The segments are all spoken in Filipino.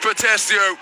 Potestio.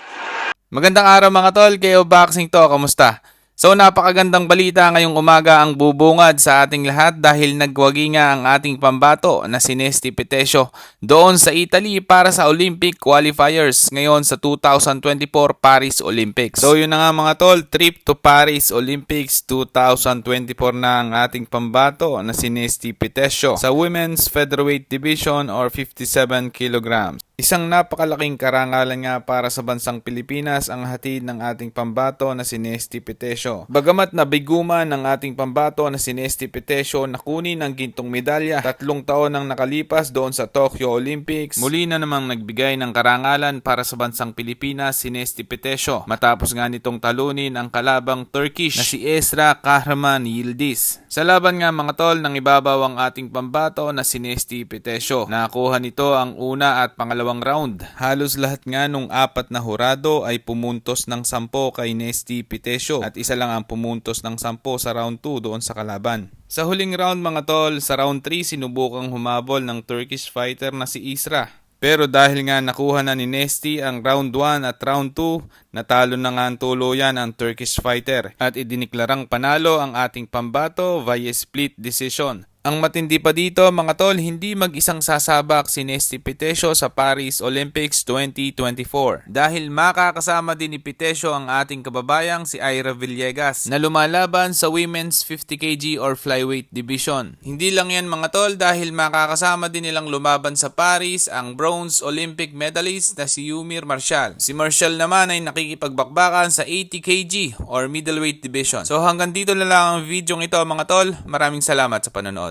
Magandang araw mga tol, kayo boxing to, kamusta? So napakagandang balita ngayong umaga ang bubungad sa ating lahat dahil nagwagi nga ang ating pambato na si Nesty Petesio doon sa Italy para sa Olympic qualifiers ngayon sa 2024 Paris Olympics. So yun na nga mga tol, trip to Paris Olympics 2024 na ang ating pambato na si Nesty Petesio sa Women's Featherweight Division or 57 kilograms. Isang napakalaking karangalan nga para sa bansang Pilipinas ang hatid ng ating pambato na si Nesty Petesio. Bagamat nabiguman ng ating pambato na si Nesty Petesio na kunin ang gintong medalya tatlong taon nang nakalipas doon sa Tokyo Olympics, muli na namang nagbigay ng karangalan para sa bansang Pilipinas si Nesty Petesio matapos nga nitong talunin ang kalabang Turkish na si Esra Kahraman Yildiz. Sa laban nga mga tol, nang ibabaw ang ating pambato na si Nesty Petesio. Nakakuha nito ang una at pangalawang round. Halos lahat nga nung apat na hurado ay pumuntos ng sampo kay Nesty Petesio at isa lang ang pumuntos ng sampo sa round 2 doon sa kalaban. Sa huling round mga tol, sa round 3 sinubukang humabol ng Turkish fighter na si Isra. Pero dahil nga nakuha na ni Nesty ang round 1 at round 2, natalo na nga ang tuluyan ang Turkish fighter at idiniklarang panalo ang ating pambato via split decision. Ang matindi pa dito mga tol, hindi mag-isang sasabak si Nesty Petesio sa Paris Olympics 2024 dahil makakasama din ni Petesio ang ating kababayang si Ira Villegas na lumalaban sa Women's 50kg or Flyweight Division. Hindi lang yan mga tol dahil makakasama din nilang lumaban sa Paris ang bronze Olympic medalist na si Yumir Marshall. Si Marshall naman ay nakikipagbakbakan sa 80kg or middleweight division. So hanggang dito na lang ang video ito mga tol. Maraming salamat sa panonood.